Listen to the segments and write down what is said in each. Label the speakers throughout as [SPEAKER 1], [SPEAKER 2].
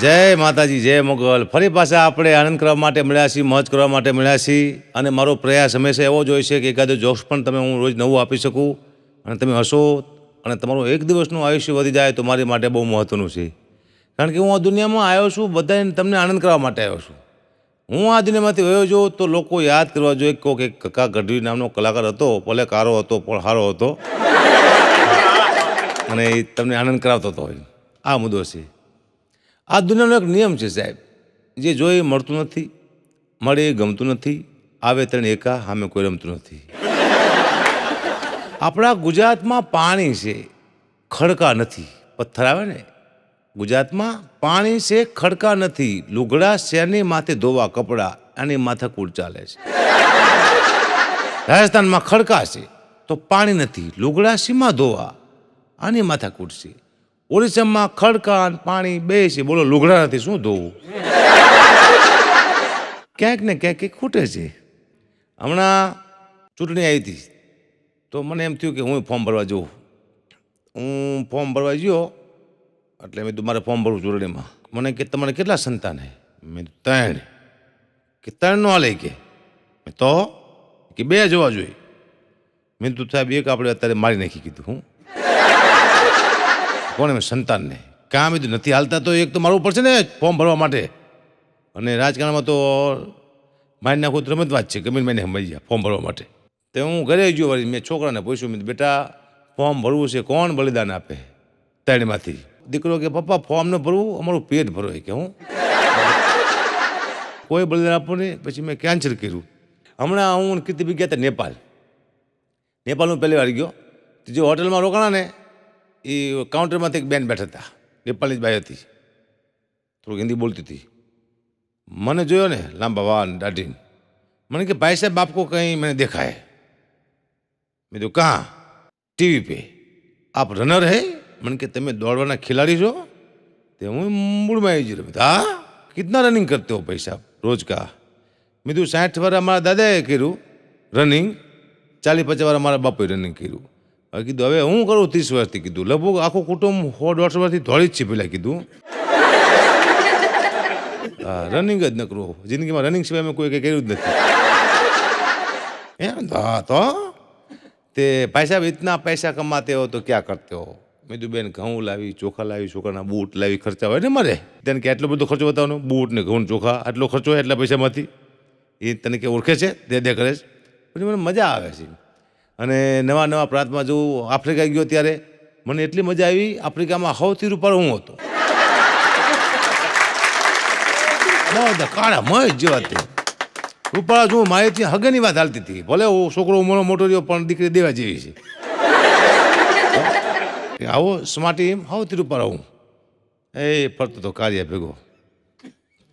[SPEAKER 1] જય માતાજી, જય મોગલ. ફરી પાછા આપણે આનંદ કરવા માટે મળ્યા છીએ, મોજ કરવા માટે મળ્યા છીએ. અને મારો પ્રયાસ હંમેશા એવો જ હોય છે કે એકાદો જોક્સ પણ તમે હું રોજ નવું આપી શકું અને તમે હસો અને તમારું એક દિવસનું આયુષ્ય વધી જાય તો મારી માટે બહુ મહત્ત્વનું છે. કારણ કે હું આ દુનિયામાં આવ્યો છું, બધાને તમને આનંદ કરવા માટે આવ્યો છું. હું આ દુનિયામાંથી વયો જો તો લોકો યાદ કરવા જોઈએ કોક એક કકા ગઢવી નામનો કલાકાર હતો, ભલે કારો હતો, પણ સારો હતો. અને એ તમને આનંદ કરાવતો હતો આ મુદ્દો છે. આ દુનિયાનો એક નિયમ છે સાહેબ. જે જોઈએ મળતું નથી, મળે એ ગમતું નથી, આવે ત્રણ એકા સામે કોઈ રમતું નથી. આપણા ગુજરાતમાં પાણી છે, ખડકા નથી. પથ્થર આવે ને? ગુજરાતમાં પાણી છે, ખડકા નથી. લુગડા શેરની માથે ધોવા કપડાં અને માથાકૂટ ચાલે છે. રાજસ્થાનમાં ખડકા છે, તો પાણી નથી. લુગડા સીમા ધોવા, આની માથાકૂટ છે. ઓડિશામાં ખડકા પાણી બે છે બોલો લુગડા નથી શું ધોવું? ક્યાંક ને ક્યાંક કંઈક ખૂટે છે. હમણાં ચૂંટણી આવી હતી. તો મને એમ થયું કે હું ફોર્મ ભરવા જઉં. હું ફોર્મ ભરવા ગયો. એટલે મેં મારે ફોર્મ ભરવું ચૂંટણીમાં. મને કે, તમારે કેટલા સંતાન હે? મેં ત્રણ. કે, ત્રણ નો હાલે કે. તો કે, બે જોવા જોઈએ. મેં તું સાહેબ, એક આપણે અત્યારે મારી નાખી કીધું. હું કોને મેં સંતાનને? કામ એ નથી હાલતા તો એક તો મારવું પડશે ને ફોર્મ ભરવા માટે. અને રાજકારણમાં તો મારી નાખું તો રમત વાત છે, ગમે મેં સમજી ગયા, ફોર્મ ભરવા માટે. તો હું ઘરે ગયો વળી, મેં છોકરાને પૂછ્યું, મેં બેટા, ફોર્મ ભરવું છે, કોણ બલિદાન આપે? ત્રણમાંથી દીકરો કે, પપ્પા, ફોર્મ ન ભરવું, અમારું પેટ ભરો. કે, હું? કોઈ બલિદાન આપવું નહીં, પછી મેં કેન્સલ કર્યું. હમણાં હું કીર્તિ બી ગયા હતા નેપાલ. નેપાલ હું પહેલી વાર ગયો. જે હોટલમાં રોકાણા ને એ કાઉન્ટરમાંથી એક બેન બેઠા હતા નેપાળની બાઈ હતી. થોડુંક હિન્દી બોલતી હતી. મને જોયો ને, લાંબા વાન દાઢીને. મને કે, ભાઈ સાહેબ, બાપકો કંઈ મને દેખાય. મેં તો કાં? TV pay. આપ રનર હે? મને કે, તમે દોડવાના ખેલાડી છો? તે હું મૂળમાં આવી જ રમત હા? કિતના રનિંગ કરતો હો પૈસા રોજ કા? મેં તો સાઠ વાર અમારા દાદાએ કર્યું રનિંગ ચાલીસ પચાસ વાર અમારા બાપુએ રનિંગ કર્યું. કીધું, હવે હું કરું? ત્રીસ વર્ષથી કીધું, લગભગ આખું કુટુંબ સો દોઢસો વર્ષથી દોડી જ છે, પેલા કીધું. હા રનિંગ જ ન કરવું. જિંદગીમાં રનિંગ સિવાય મેં કોઈ કંઈ કર્યું જ નથી. એમ? તો, તે? ભાઈ સાહેબ, ઇતના પૈસા કમાતે હો તો ક્યાં કરતે હો? મેં કીધું, બેન, ઘઉં લાવી, ચોખા લાવી, છોકરાના બૂટ લાવી, ખર્ચા હોય ને મારે? તેને કે આટલો બધો ખર્ચો બતાવવાનો? બૂટ ને ઘઉં ચોખા, આટલો ખર્ચો હોય એટલા પૈસામાંથી? એ તને કે ઓળખે છે? દે દે, કરે છે? પછી મને મજા આવે છે. અને નવા નવા પ્રાંતમાં જો આફ્રિકા ગયો ત્યારે મને એટલી મજા આવી, આફ્રિકામાં સૌથી રૂપાળો હું હતો. બધા કાળા મય જેવા તે. રૂપાળા મારે ત્યાં હગેની વાત હાલતી હતી. ભલે હું છોકરો મોટો મોટો રહ્યો, પણ દીકરી દેવા જેવી છે. આવો સ્માર્ટી એમ, સૌથી રૂપાળો હું. એ ફરતો તો કાર્ય ભેગો.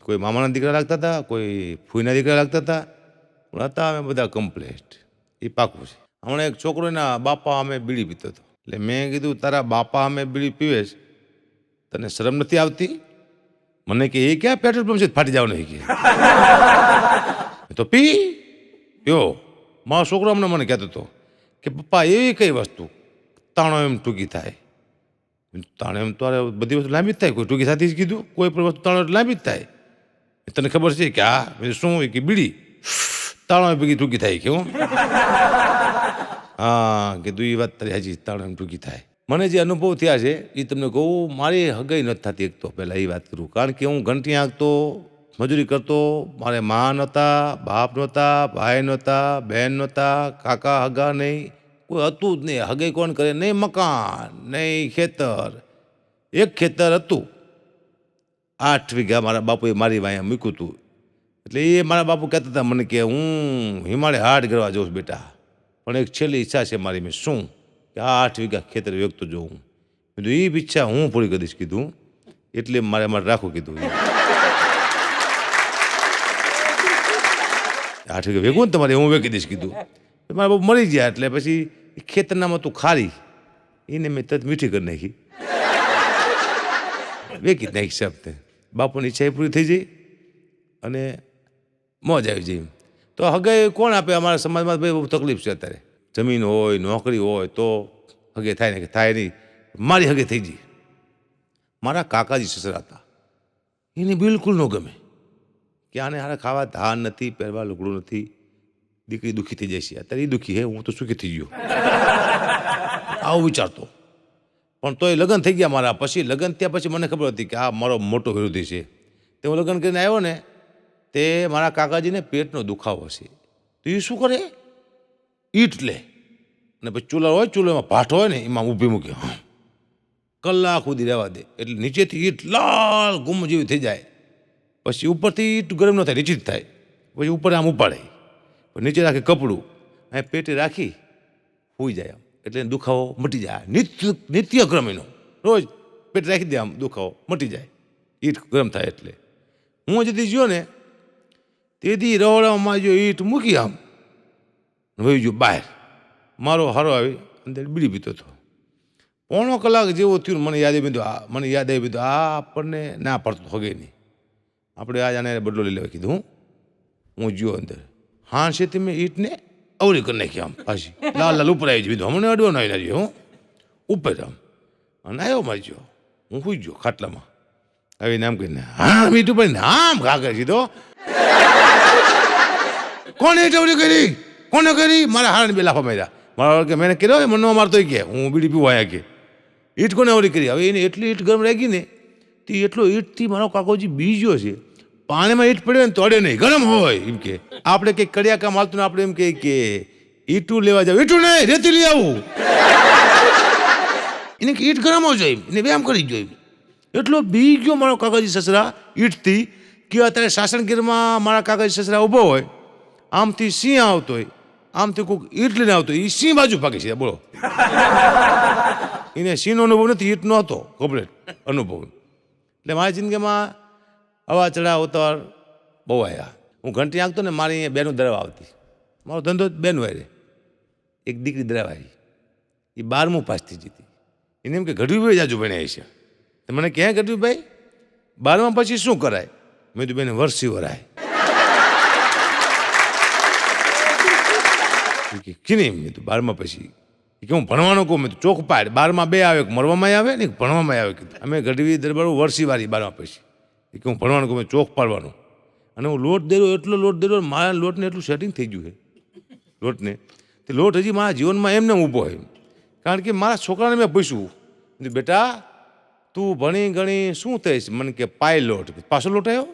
[SPEAKER 1] કોઈ મામાના દીકરા લાગતા હતા, કોઈ ફૂઈના દીકરા લાગતા હતા. પણ હતા અમે બધા કમ્પ્લેટ એ પાકું છે. હમણાં એક છોકરો એના બાપા અમે બીડી પીતો હતો. એટલે મેં કીધું, તારા બાપા અમે બીડી પીવે છે, તને શરમ નથી આવતી? મને કે, એ ક્યાં પેટ્રોલ પંપ છે ફાટી જાવ નહીં કે. તો, પી. પીઓ. મારો છોકરો અમને મને કહેતો હતો કે, પપ્પા, એવી કઈ વસ્તુ? તાણો એમ ટૂંકી થાય. તાણે એમ તારે બધી વસ્તુ લાંબી જ થાય, કોઈ ટૂંકી સાથે જ કીધું? કોઈ પણ વસ્તુ તાણો લાંબી જ થાય. તને ખબર છે કે આ શું? કે બીડી. તાણો ભેગી ટૂંકી થાય, કેવું? હા કીધું એ વાત તારી હજી એમ ટૂંકી થાય. મને જે અનુભવ થયા છે એ તમને કહું, મારી હગાઈ નથી થતી એક તો પહેલાં એ વાત કરું. કારણ કે હું ઘંટી આંકતો, મજૂરી કરતો, મારે મા નહોતા, બાપ નહોતા, ભાઈ નહોતા બહેન નહોતા, કાકા હગા નહીં, કોઈ હતું જ નહીં. હગાઈ કોણ કરે? નહીં મકાન, નહીં ખેતર. એક ખેતર હતું. આઠ વીઘા મારા બાપુએ મારી વાંયા મૂક્યું હતું. એટલે એ મારા બાપુ કહેતા હતા, મને કે હું હિમાલય હાટ કરવા જાઉં છું બેટા. પણ એક છેલ્લી ઈચ્છા છે મારી, મેં શું? કે આ આઠ વીઘા ખેતર વ્યક્ત જોઉં. કીધું એ ઈચ્છા હું પૂરી કરીશ, કીધું. એટલે મારે મારે રાખું કીધું. આઠ વીઘા વેગું ને તમારે હું વેકી દઈશ, કીધું. મારા બાપુ મરી ગયા, એટલે પછી ખેતરનામાં તું ખારી. એને મેં તત મીઠી કરી નાખી. વેકી નાખી સાહેબ તે બાપુની ઈચ્છા એ પૂરી થઈ જઈ. અને મોજ આવી જઈ તો હગાઈ કોણ આપે? અમારા સમાજમાં ભાઈ બહુ તકલીફ છે અત્યારે. જમીન હોય, નોકરી હોય, તો હગે થાય ને કે થાય નહીં. મારી હગે થઈ ગઈ મારા કાકાજી સસરા હતા એને બિલકુલ ન ગમે. કે આને હારે ખાવા ધાન નથી, પહેરવા લુગડું નથી. દીકરી દુઃખી થઈ જશે અત્યારે એ દુઃખી હે હું તો સુખી થઈ ગયો. આવું વિચારતો. પણ તોય લગ્ન થઈ ગયા મારા. પછી લગ્ન થયા પછી મને ખબર હતી કે આ મારો મોટો વિરોધી છે. તે હું લગ્ન કરીને આવ્યો ને તે મારા કાકાજીને પેટનો દુખાવો છે તો એ શું કરે? ઈટ લે. અને પછી ચૂલા હોય, ચૂલામાં ભાઠો હોય ને, એમાં ઊભી મૂકે. કલાક સુધી રહેવા દે. એટલે નીચેથી ઈટ લાલ ગુમ જેવી થઈ જાય. પછી ઉપરથી ઈટ ગરમ ન થાય નીચે જ થાય. પછી ઉપર આમ ઉપાડે. નીચે રાખે કપડું. અહીં પેટે રાખી હોઈ જાય આમ. એટલે દુખાવો મટી જાય. નિત્ય નિત્યક્રમ એનો રોજ પેટ રાખી દે આમ દુખાવો મટી જાય. ઈટ ગરમ થાય એટલે. હું જેથી જ્યો ને તેથી રવડામાં જો ઈટ મૂકી આમ. વહી જો બહાર. મારો હારો આવી અંદર બીડી પીતો હતો. પોણો કલાક જેવો થયું મને યાદ આવી આ, મને યાદ આવી બધું આ આપણને ના પડતું, હગે નહીં. આપણે આજ આને બદલો લઈ લેવા કીધું, હું જ્યો અંદર. હા છે તે મેં ઈટને અવરી કરી નાખી આમ પાછી. લાલ લાલ ઉપર આવી બીધું હમણાં અડવો આવી રહ્યો હું. ઉપર આમ. અને આવ્યો મારી જો હું સુઈ ગયો ખાટલામાં. આવીને આમ કહીને હા, મીઠું પડીને આમ ઘા કરી દીધો કોને ટવરી કરી? કોને કરી? મારા હારને બે લાફા માર્યા. મારા કે, મેં કર્યો મનમાં મારતો કે. હું બીડી પીવા આવ્યા કે. ઈટ કોને અવરી કરી? હવે એને એટલી ઈટ ગરમ રાખી ને, તે એટલો ઈટથી મારો કાકોજી બીજો છે, પાણીમાં ઈટ પડે ને તો અડે નહીં. ગરમ હોય, એમ કે. આપણે કંઈક કડિયા કામ આવતું ને આપણે એમ કહે કે, ઈટું લેવા જાવ ઈટું નહીં, રેતી લઈ આવું. એને કે, ઈટ ગરમ હોય જોઈએ એને વ્યાયામ કરી જોઈએ એટલો બી ગયો મારો કાકાજી સસરા ઈટથી કે અત્યારે સાસણગીરમાં મારા કાકાજી સસરા ઊભો હોય. આમથી સિંહ આવતો હોય, આમથી કોઈક ઈટ લઈને આવતો હોય એ સિંહ બાજુ પાકી છે, બોલો. એને સિંહનો અનુભવ નથી, ઈટનો હતો કમ્પ્લેટ અનુભવ. એટલે મારી જિંદગીમાં હવા ચડાવ ઉતાર બહુ આવ્યા હું ઘંટી આંકતો ને મારી અહીંયા બેનું દરવા આવતી. મારો ધંધો બેન વાય એક દીકરી દરવા આવી. એ બારમું પાસથી જીતી. એને એમ કે, ગઢવીભાઈ જાજુ ભણ્યા છે મને ક્યાં ગઢવીભાઈ, બારમા પછી શું કરાય? મેં તો બેને વર્ષી વરાય કે કિની મેં તો બારમા પછી કે હું ભણવાનું કહું, મેં તો ચોખ પાડ. બારમાં બે આવે મરવામાં આવે ને ભણવામાં આવે. કીધું, અમે ગઢવી દરબાર વર્ષી વારી બારમા પછી. કે હું ભણવાનું કહું, મેં ચોખ પાડવાનો. અને હું લોટ દેરો એટલો લોટ દેરો મારા લોટને એટલું સેટિંગ થઈ ગયું છે. લોટને. તે લોટ હજી મારા જીવનમાં એમને ઊભો હોય કારણ કે મારા છોકરાને મેં પૂછ્યું, બેટા, તું ભણી ગણી શું થઈશ? મને કે પાય લોટ પાછો લોટ આવ્યો.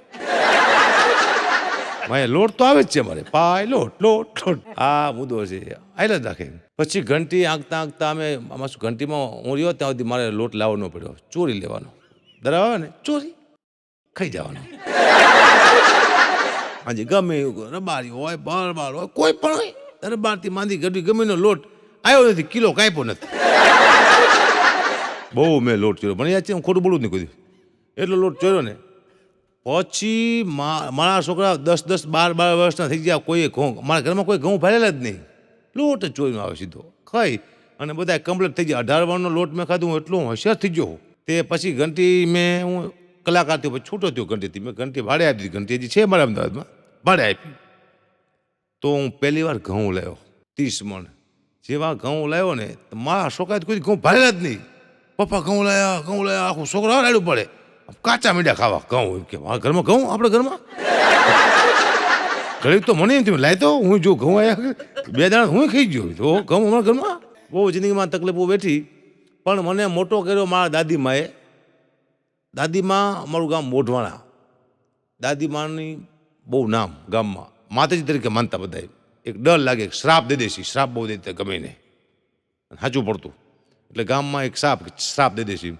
[SPEAKER 1] મારે લોટ તો આવે જ છે મારે. પાય, લોટ લોટ લોટ. આ મુદ્દો છે. આયલા જ નાખે પછી ઘંટી આંકતા આંકતા અમે આમાં ઘંટીમાં હું રહ્યો ત્યાં સુધી મારે લોટ લાવવાનો પડ્યો. ચોરી લેવાનો. દરાવ ને? ચોરી. ખાઈ જવાનો. આજે ગમે એવું રબારી હોય બાર હોય, કોઈ પણ હોય, દરબારથી માંદી ગઢવી ગમેનો લોટ આવ્યો નથી, કિલો કાપ્યો નથી. બહુ મેં લોટ ચોર્યો. મને યાદ છે ખોટું બોલું જ નહીં કોઈ એટલો લોટ ચોર્યો ને પછી મારા છોકરા દસ દસ, બાર બાર વર્ષના થઈ ગયા, કોઈએ ઘઉં, મારા ઘરમાં કોઈ ઘઉં ભરેલા જ નહીં. લોટ જ ચોરીનો આવે સીધો. ખાઈ અને બધા કમ્પ્લીટ થઈ ગયા. અઢાર વારનો લોટ મેં ખાધું, હું એટલો હોશિયાર થઈ ગયો. તે પછી ઘંટી મેં, હું કલાકાર થયો પછી છૂટો થયો ઘંટીથી. મેં ઘંટી ભાડે આપી દીધી. ઘંટી હજી છે મારા અમદાવાદમાં. ભાડે આપી. તો હું પહેલી વાર ઘઉં લાવ્યો. ત્રીસ મણ. જેવા ઘઉં લાવ્યો ને મારા છોકરાએ કોઈ ઘઉં ભરેલા જ નહીં. પપ્પા ઘઉં લાયા ઘઉં લાયા, આખું છોકરા રાડું પડે. કાચા મીઠા ખાવા ઘઉં એમ કે ઘરમાં ઘઉં? આપણે ઘરમાં? ઘડીક તો મને એમ થયું, લાય તો, હું જો ઘઉં આવ્યા બે દાણા હું ખાઈ ગયો. તો ઘઉં અમારા ઘરમાં? બહુ જિંદગીમાં તકલીફો બેઠી પણ મને મોટો કર્યો મારા દાદીમાએ. દાદીમાં અમારું ગામ મોઢવાણા. દાદીમાની બહુ નામ ગામમાં. માતાજી તરીકે માનતા બધા એક ડર લાગે, એક શ્રાપ દે દેશી શ્રાપ બહુ દે ગમે ને. સાચું પડતું. એટલે ગામમાં એક શ્રાપ શ્રાપ દે દેશી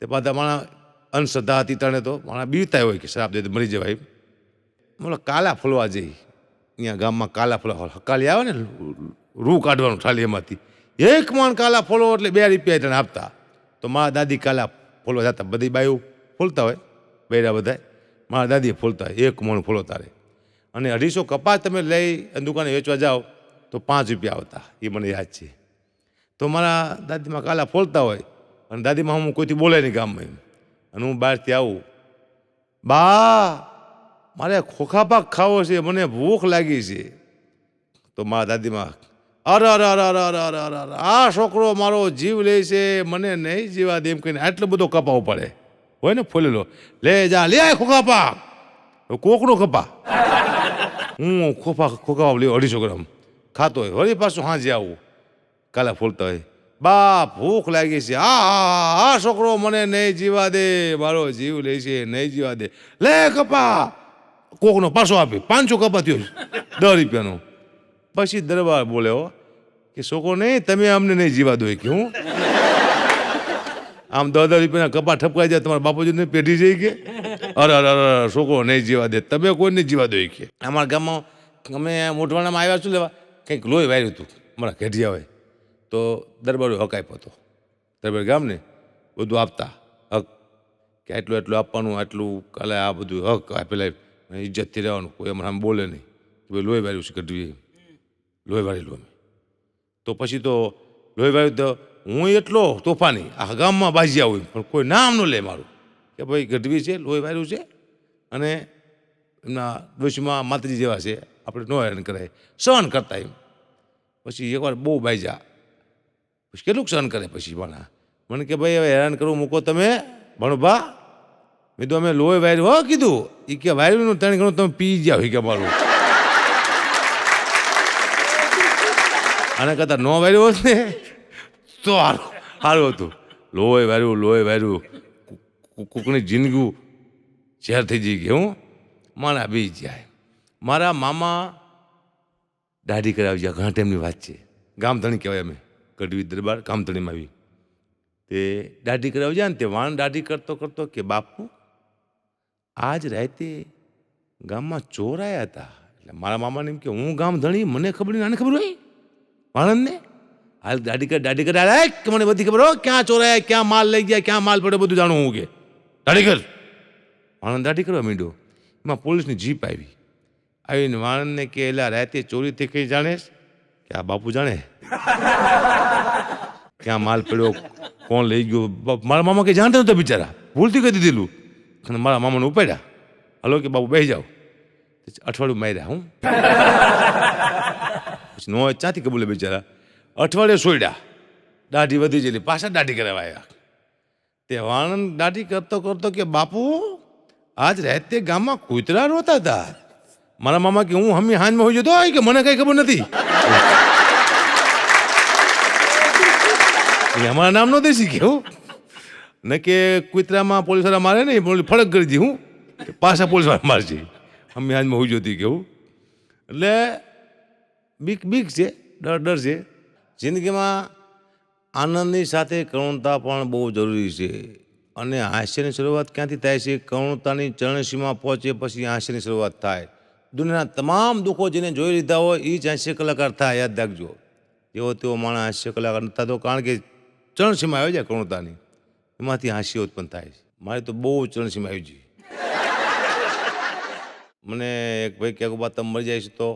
[SPEAKER 1] તે પાછા મારા અંધશ્રદ્ધા હતી તણે તો. મારા બીવતા હોય કે શરાબ દે તો મરી જવાય બોલો, કાલા ફોલવા જઈ. અહીંયા ગામમાં કાલા ફોલવા હકાલી આવે ને, રૂ કાઢવાનું થાળી એમાંથી. એક મણ કાલા ફોલો એટલે બે રૂપિયા તને આપતા. તો મારા દાદી કાલા ફોલવા જતા. બધી બાયું ફોલતા હોય, બૈરા બધા મારા દાદીએ ફોલતા હોય. એક મણ ફોલો તારે. અને અઢીસો કપાસ તમે લઈ દુકાને વેચવા જાઓ, તો પાંચ રૂપિયા આવતા. એ મને યાદ છે. તો મારા દાદીમાં કાલા ફોલતા હોય. અને દાદીમાં હું કોઈથી બોલે નહીં ગામમાં એમ. અને હું બહારથી આવું. બા, મારે ખોખા પાક ખાવો છે, મને ભૂખ લાગી છે. તો મા દાદીમાં, અરે અરે અરે અરે અરે અરે અરે આ છોકરો મારો જીવ લે છે, મને નહીં જીવા દે એમ કહીને આટલો બધો કપાવો પડે. હોય ને ફૂલેલો, લે જા, લે ખોખા પાક કોકડો ખપા હું ખોખા ખોખા લેવો અઢીસો ગ્રામ ખાતો હોય, વળી પાછું હાજી આવું. કાલે ફૂલતા હોય. બા ભૂખ લાગી છે. આ આ છોકરો મને નહીં જીવા દે. મારો જીવ લે છે, નહીં જીવા દે. લે કપા. કોકનો પાછો આપી. પાંચસો કપા થયો દસ રૂપિયાનો. પછી દરબાર બોલ્યો કે છોકરો નહીં તમે અમને નહીં જીવા દો. કે, હું? આમ દસ દસ રૂપિયાના કપા ઠપકાઈ જાય, તમારા બાપુજીને પેઢી જઈ કે? અરે અરે અરે છોકરો નહીં જીવા દે. તમે કોઈને જીવા દો કે. અમારા ગામમાં અમે મોટવાણામાં આવ્યા છું લેવા? કંઈક લોહી વાર્યું હતું. અમારા ઘેઢિયા હોય તો દરબારો હક આપ્યો હતો. દરબાર ગામને બધું આપતા હક. કે આટલું આટલું આપવાનું, આટલું કાલે આ બધું હક આપેલા ઇજ્જતથી રહેવાનું, કોઈ અમારે આમ બોલે નહીં. કે ભાઈ લોહી વાર્યું છે ગઢવી લોહી વાળેલું અમે. તો પછી તો લોહી વાળ્યું તો હું એટલો તોફાની, આ ગામમાં બાજી હોય પણ કોઈ નામ ન લે મારું. કે ભાઈ ગઢવી છે, લોહી વાળ્યું છે. અને એમના ડોશીમાં માતાજી જેવા છે. આપણે નો હેરાન કરાય. સહન કરતા એમ. પછી એકવાર બહુ બાજ્યા કેટલું સહન કરે? પછી ભણા મને કે ભાઈ, હવે હેરાન કરવું મૂકો તમે. ભણભા મેં તો અમે લોહી વાયર, હો, કીધું. એ કે વાર્યું ત્રણ ઘણું તમે પી ગયા હોય કે મારું આને કરતાં ન વાર્યું હોત ને, તો સારું સારું હતું. લોહી વાર્યું લોહી વાર્યું કૂકની જિંદગી ઝેર થઈ જઈ ગઈ હું? મારા બી જાય. મારા મામા દાઢી કરાવી ગયા. ઘણા ટાઈમની વાત છે. ગામ ધણી કહેવાય અમે. કડવી દરબાર ગામધણીમાં આવી. તે દાઢી કરાવી જાય ને તે વાણ દાઢી કરતો કરતો કે, બાપુ, આજ રાતે ગામમાં ચોર આવ્યા હતા. એટલે મારા મામાને એમ કે, હું ગામ ધણી, મને ખબર નહીં, આને ખબર હોય? વાણંદને? હાલ દાઢી કર દાઢી કર કે મને બધી ખબર હો, ક્યાં ચોરાયા ક્યાં માલ લઈ ગયા, ક્યાં માલ પડ્યો, બધું જાણું હું કે. દાઢી કર. વાણંદ દાઢી કરવા માંડ્યો. એમાં પોલીસની જીપ આવી. આવીને વાણંદને કે, એલા, રાતે ચોરી થઈ કઈ જાણેશ? કે આ બાપુ જાણે? ક્યાં માલ પડ્યો? કોણ લઈ ગયો? મારા મામા કંઈ જાણતા નહોતા બિચારા. ભૂલથી કહી દીધેલું. અને મારા મામાને ઉપાડ્યા. હલો કે બાપુ બેસી જાઓ. અઠવાડિયું માર્યા, હું. પછી નો ચાથી કબૂલે બિચારા. અઠવાડિયે સોયડા. દાઢી વધી જેલી પાછા દાઢી કરાવવા આવ્યા તે વાણંદ દાઢી કરતો કરતો કે, બાપુ, આજ રહેતે ગામમાં કૂતરા રોતા હતા મારા મામા કે હું હમી હાંજમાં હોઈ જતો કે મને કઈ ખબર નથી? એ અમારા નામ નહોતી દેશી હું ને કે કુતરામાં પોલીસવાળા મારે નહીં પોલીસ ફરક કરી દી હું. પાછા પોલીસવાળા મારશે હમી હાંજમાં હોઈ જતી કેવું એટલે બીક બીક છે, ડર ડર છે. જિંદગીમાં આનંદની સાથે કરુણતા પણ બહુ જરૂરી છે. અને હાસ્યની શરૂઆત ક્યાંથી થાય છે? કરુણતાની ચરણસીમાં પહોંચે પછી હાસ્યની શરૂઆત થાય. દુનિયાના તમામ દુઃખો જેને જોઈ લીધા હોય એ જ હાસ્ય કલાકાર થાય. યાદ રાખજો. જેવો તેવો માણસ હાસ્ય કલાકાર નથી થતો કારણ કે ચરણસીમાં આવી જાય કરુણતાની. એમાંથી હાસ્ય ઉત્પન્ન થાય છે. મારે તો બહુ ચરણસીમા આવી જઈ મને એક ભાઈ ક્યાંક બાદ તમે મરી જાય છે તો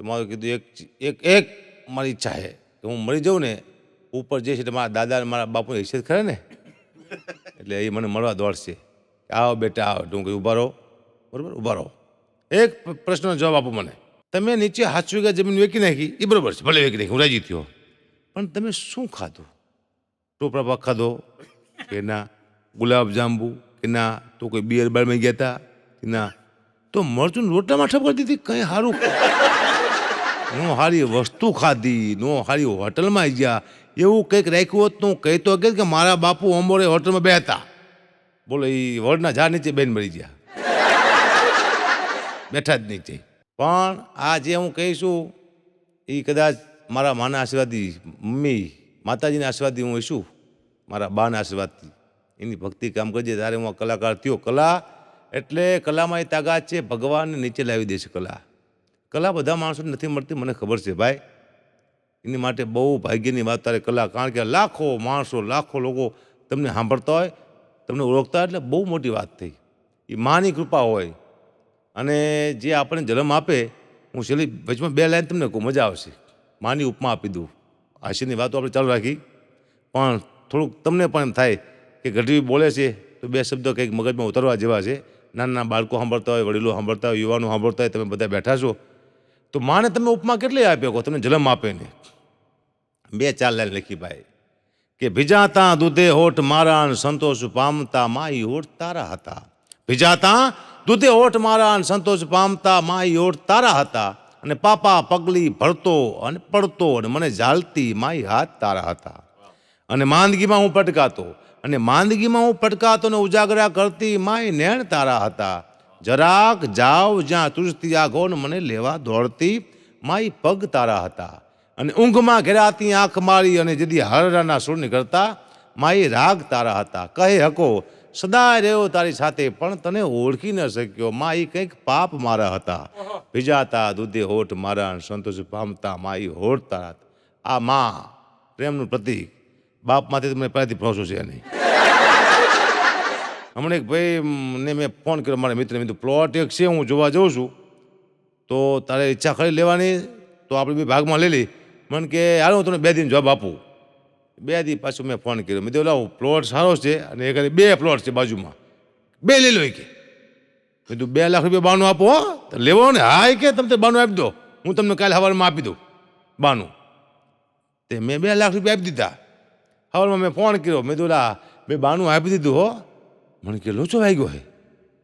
[SPEAKER 1] મારું કીધું, એક એક એક મારી ઈચ્છા છે કે હું મરી જાઉં ને, ઉપર જે છે મારા દાદા અને મારા બાપુની હિસ્સેત ખરે ને, એટલે એ મને મળવા દોડશે. આવો બેટા, આવો. હું કહ્યું ઊભા રહો. બરાબર? ઊભા રહો. એક પ્રશ્નનો જવાબ આપો મને. તમે નીચે હાથ વીઘા જમીન વેકી નાખી. એ બરાબર છે, ભલે વેકી નાખી, હું રાજી થયો. પણ તમે શું ખાધું? ટોપરા પાક ખાધો કે ના, ગુલાબ જાંબુ, કે ના, તો કોઈ બિયર બારમાં ગયા હતા કે ના. તો મરચું રોટલામાં ઠપ કરી દીધી, કંઈ સારું નો સારી વસ્તુ ખાધી, નો સારી હોટલમાં ગયા. એવું કંઈક રાખ્યું હોત તો હું કહેતો કે કે મારા બાપુ અમોરે હોટલમાં બે હતા બોલો એ વડના ઝાડ નીચે બેન મરી ગયા. બેઠા જ નીચે. પણ આ જે હું કહીશું એ કદાચ મારા માના આશીર્વાદી મમ્મી માતાજીના આશીર્વાદથી હું છું મારા બાના આશીર્વાદથી એની ભક્તિ કામ કરજે ત્યારે હું આ કલાકાર થયો કલા, એટલે કલામાં એ તાકાત છે, ભગવાનને નીચે લાવી દે છે કલા. કલા બધા માણસોને નથી મળતી, મને ખબર છે ભાઈ. એની માટે બહુ ભાગ્યની વાત તારે કલા, કારણ કે લાખો માણસો, લાખો લોકો તમને સાંભળતા હોય, તમને ઓળખતા હોય, એટલે બહુ મોટી વાત થઈ. એ માની કૃપા હોય. અને જે આપણને જન્મ આપે, હું છેલ્લી વચમાં બે લાઈન તમને કહું, મજા આવશે. માની ઉપમા આપી દઉં. આશીની વાતો આપણે ચાલુ રાખી. પણ થોડુંક તમને પણ થાય કે ગઢવી બોલે છે, તો બે શબ્દો કંઈક મગજમાં ઉતરવા જેવા છે. નાના બાળકો સાંભળતા હોય, વડીલો સાંભળતા હોય, યુવાનો સાંભળતા હોય, તમે બધા બેઠા છો. તો માને તમે ઉપમા કેટલી આપ્યો કહો તમને જલમ આપે ને બે ચાર લાઈન લખી ભાઈ. કે ભીજાતા દૂધે હોઠ મારા ને સંતોષ પામતા માઈ હોઠ તારા હતા. ભીજાતા દૂધે હોઠ મારા સંતોષ પામતા માઈ હોઠ તારા હતા. અને પાપા પગલી ભરતો અને પડતો અને મને ઝાલતી માઈ હાથ તારા હતા. અને માંદગીમાં હું પટકાતો અને માંદગીમાં હું પટકાતો ને ઉજાગરા કરતી માય નેણ તારા હતા. જરાક જાવ જ્યાં તુજતી આગો ને મને લેવા દોડતી માય પગ તારા હતા. અને ઊંઘમાં ઘેરાતી આંખ મારી અને જદી હરરાના સુર નીકળતા માય રાગ તારા હતા. કહે હકો સદાય રહ્યો તારી સાથે પણ તને ઓળખી ન શક્યો. માઈ કંઈક પાપ મારા હતા. ભીજાતા દૂધે હોઠ મારા સંતોષ પામતા માઈ હોઠ તારા આ માં પ્રેમનું પ્રતીક. બાપમાંથી તમને પહેલાંથી ભરોસો છે નહીં. હમણાં એક ભાઈ ને મેં ફોન કર્યો મારા મિત્ર મેં પ્લોટ એક છે હું જોવા જાઉં છું. તો તારે ઈચ્છા ખરી લેવાની? તો આપણે બે ભાગમાં લઈ લઈ મને કે હાલ હું તને બે દિન જવાબ આપું. બે દી પાછું મેં ફોન કર્યો. મેં કીધું પ્લોટ સારો છે અને એક બે પ્લોટ છે બાજુમાં. બે લઈ લો કે મેં તું બે લાખ રૂપિયા બાનું આપો તો લેવો ને. હા કે તમે બાનું આપી દો. હું તમને કાલે સવારમાં આપી દઉં બાનું. તે મેં બે લાખ રૂપિયા આપી દીધા. હવારમાં મેં ફોન કર્યો. મેં તું લા, મેં બાનું આપી દીધું, હો. મને કે, લોચો વાગ્યો હે.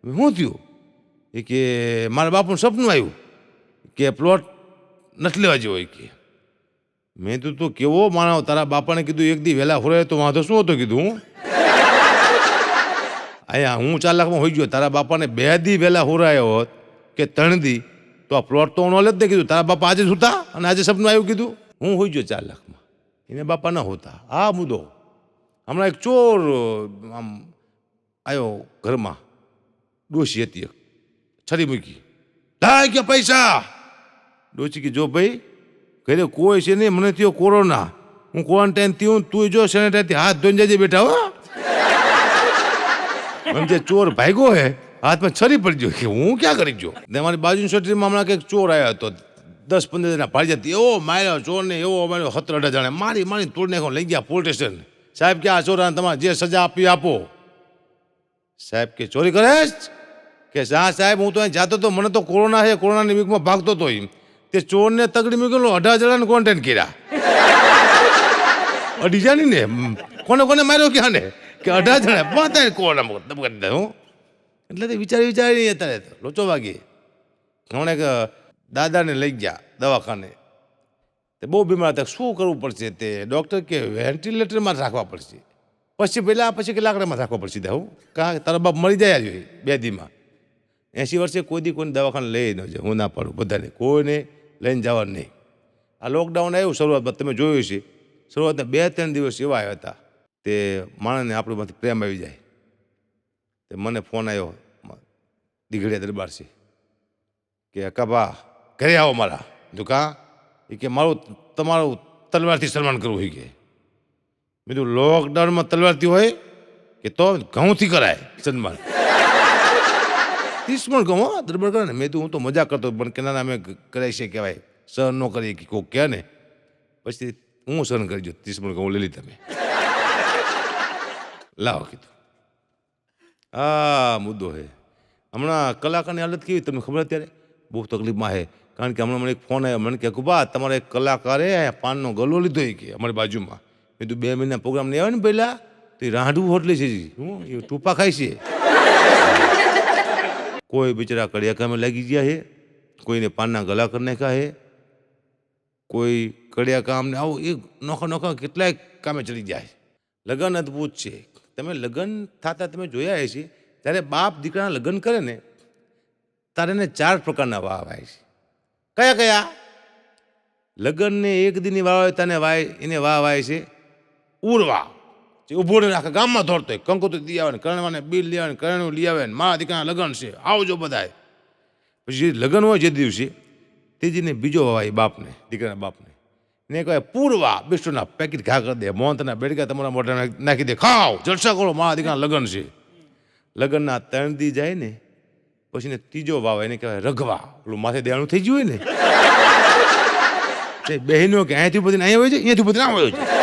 [SPEAKER 1] શું થયું? એ કે મારા બાપુનું સપનું આવ્યું કે પ્લોટ નથી લેવા જેવો કે મેં તું તું કેવો માનવ તારા બાપાને કીધું, એક દી વહેલા ફોરે તો વાંધો શું હતો? કીધું અહીંયા હું ચાર લાખમાં હોઈ ગયો. તારા બાપાને બે દી વહેલા હોરાયો હોત કે ત્રણ દી, તો આ પ્લોટ તો હું જ કીધું. તારા બાપા આજે સુતા અને આજે સપનું આવ્યું કીધું. હું હોઈ ગયો ચાર લાખમાં એને બાપા ન હોતા. આ મુદ્દો. હમણાં એક ચોર, આમ આવ્યો ઘરમાં. ડોશી હતી એક. છરી મૂકી. લાય કે પૈસા? ડોશી કે, જો ભાઈ ઘરે કોઈ છે નહીં, મને થયો કોરોના. હું ક્વોરન્ટાઇન થયું તું જો સેનેટાઈનથી હાથ ધોઈને જજે બેઠા હો. એમ જે ચોર ભાગ્યો હે, હાથમાં છરી પડી ગયો. કે હું ક્યાં કરી ગયો? ને મારી બાજુની સોટરીમાં હમણાં કંઈક ચોર આવ્યો હતો. દસ પંદર જણા ભાડી જતી. એવો માર્યો ચોરને એવો માર્યો, સત્તર અઢાર જણા. મારી મારી તોડ નાખો, લઈ ગયા પોલીસ સ્ટેશન સાહેબ કે આ ચોરાને તમારે જે સજા આપી, આપો. સાહેબ કે, ચોરી કરે કે, હા સાહેબ, હું તો અહીં જાતો હતો મને તો કોરોના છે, કોરોનાની વીકમાં ભાગતો હતો એમ તે ચોરને તગડી મૂકેલો અઢાર જણાને કોન્ટેન્ટ કર્યા. અઢી જાણી ને કોને કોને માર્યો ક્યાં ને કે અઢાર જણા. પાંચ દીધા હું? એટલે તે વિચારી વિચારી અત્યારે તો લોચો વાગી. હમણાં એક દાદાને લઈ ગયા દવાખાને. તે બહુ બીમાર હતા. શું કરવું પડશે તે? ડૉક્ટર કે વેન્ટિલેટરમાં રાખવા પડશે. પછી પહેલાં પછી કે લાકડામાં રાખવા પડશે તે હું? કાં તારા બાપ મરી જાય જોઈએ બે દીમાં. એંસી વર્ષે કોઈ દી કોઈને દવાખાને લઈ ન જાય. હું ના પાડું. બધાને. કોઈને લઈને જવાનું નહીં. આ લોકડાઉન આવ્યું શરૂઆતમાં, તમે જોયું છે શરૂઆતના બે ત્રણ દિવસ એવા આવ્યા હતા. તે માણસને આપણામાંથી પ્રેમ આવી જાય. તે મને ફોન આવ્યો દીઘડિયા દરબારથી કે અકાબા ઘરે આવો મારા. દુકા એ કે, મારું તમારું તલવારથી સન્માન કરવું હોય કે. કીધું લોકડાઉનમાં તલવારથી હોય કે તો ઘઉંથી કરાય સન્માન. ત્રીસ મણ ઘઉં હો દરબાર કરે ને મેં તો હું તો મજા કરતો પણ કે ના ના અમે કરાય છે કહેવાય સહન ન કરીએ કે કોક કહે ને, પછી હું સહન કરી જો ત્રીસ કહું લઈ લીધા મેં. લાવો કીધું. આ મુદ્દો હે. હમણાં કલાકારની હાલત કેવી તમને ખબર અત્યારે? બહુ તકલીફમાં હે. કારણ કે હમણાં મને એક ફોન આવ્યો. મને કે કુબા તમારે એક કલાકારે પાનનો ગલ્લો લીધો એ કે અમારી બાજુમાં. મેં કીધું, બે મહિના પ્રોગ્રામ નહીં આવે ને પહેલાં? તો એ રાંઢવું હોટલે છે. હું, એ ટૂંપા ખાય છે. કોઈ બિચારા કડિયા કામે લાગી ગયા છે કોઈને પાનના ગલા કરી નાખ્યા છે કોઈ કડિયા કામને આવું, એ નોખા નોખા કેટલાય કામે ચડી જાય લગ્ન અદ્ભુત છે. તમે લગ્ન થતા તમે જોયા છે ત્યારે બાપ દીકરાના લગ્ન કરે ને, ત્યારે એને ચાર પ્રકારના વાવ આવે છે. કયા કયા? લગ્નને એક દિનની વાવ હોય તને વાય, એને વાવ આવે છે, ઉરવા. ઊભો રહીને આખા ગામમાં ધોરતો હોય. કંકોત્રી લઈ આવે ને, કરણવાને બિલ લઈ આવે ને, કરણું લઈ આવે ને, મારા દીકરાના લગ્ન છે. આવજો બધાય. પછી જે લગ્ન હોય જે દિવસે તેજીને બીજો વાય બાપને, દીકરાના બાપને. ને કહેવાય પૂરવા, બિસ્ટુના પેકેટ ઘા કરી દે મોહનના બેડકા તમારા મોઢા નાખી દે. ખાઓ, જલસા કરો, મારા દીકરાના લગ્ન છે. લગ્નના ત્રણ દી જાય ને પછી ને ત્રીજો વાવ એને કહેવાય રઘવા. પેલું માથે દેવાનું થઈ ગયું હોય ને. બહેનો કે, અહીંયાથી બધી અહીંયા હોય છે અહીંયાથી બધી ના હોય છે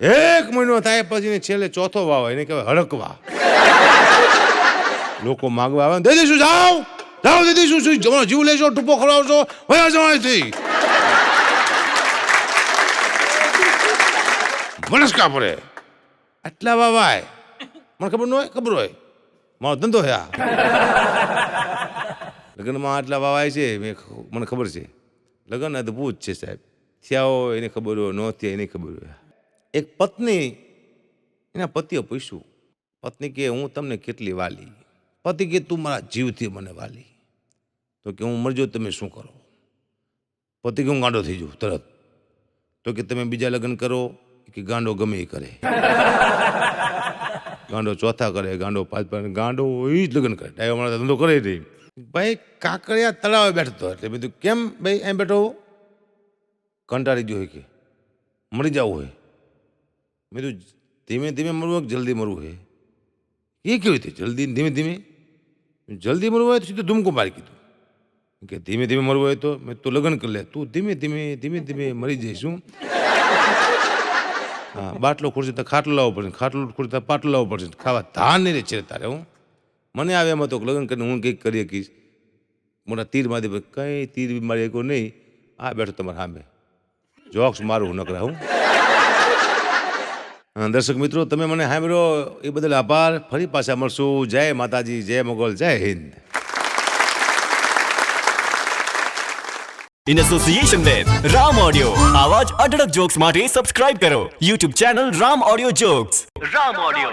[SPEAKER 1] એક મહિનો થાય પછી છેલ્લે ચોથો વાવ એને કહેવાય હડકવા. લોકો માગવા આવે દે દઈશું જાઓ? જાઓ દે દઈશું શું? જમણો જીવ લેશો ટૂંપો ખવડાવશો વયા જવાય થઈ વણસકા પડે આટલા વાવાય. મને ખબર ન હોય, ખબર હોય. મારો ધંધો હે આ. લગ્નમાં આટલા વાવાય છે મને ખબર છે. લગ્ન અદભુત છે સાહેબ. થયા હોય એને ખબર હોય, ન થયા એને ખબર હોય. એક પત્ની એના પતિએ પૂછ્યું પત્ની કે હું તમને કેટલી વાલી? પતિ કે તું મારા જીવથી મને વાલી. તો કે હું મરજો તમે શું કરો? પતિ કે હું ગાંડો થઈ જાઉં તરત. તો કે તમે બીજા લગ્ન કરો કે ગાંડો ગમે એ કરે. ગાંડો ચોથા કરે ગાંડો પાંચ પાંચ ગાંડો એ જ લગ્ન કરે. ડાયો મારા ધંધો કરે નહીં. ભાઈ કાંકરિયા તળાવે બેઠો હતો એટલે બધું કેમ ભાઈ એમ બેઠો કંટાળી ગયો હોય કે મરી જવું હોય. મેં તો ધીમે ધીમે મરવું કે જલ્દી મરવું હે એ કેવી રીતે? જલ્દી ધીમે ધીમે? જલ્દી મરવું હોય તો સીધું ધૂમકો મારી કીધું. કે ધીમે ધીમે મરવું હોય તો મેં તું લગ્ન કરી લે. તું ધીમે ધીમે ધીમે ધીમે મરી જઈશું હા બાટલો ખુરશી તો ખાટલો લાવવો પડશે ખાટલો ખુરશી તો પાટલો લાવવો પડશે. ખાવા ધાન નહીં છે તારે હું. મને આવે એમાં તો લગ્ન કરીને હું કંઈક કરી શકીશ. મોટા તીર મારી કંઈ તીર મારી એક નહીં. આ બેઠો તમારે સામે. જોક્સ મારું હું નકરા હા, દર્શક મિત્રો તમે મને સાંભળ્યો એ બદલ આભાર. ફરી પાછા મળશું. જય માતાજી જય મોગલ જય Hind.
[SPEAKER 2] In association with Ram audio આવા જ અઢળક જોક્સ માટે સબસ્ક્રાઇબ કરો YouTube channel Ram audio jokes Ram audio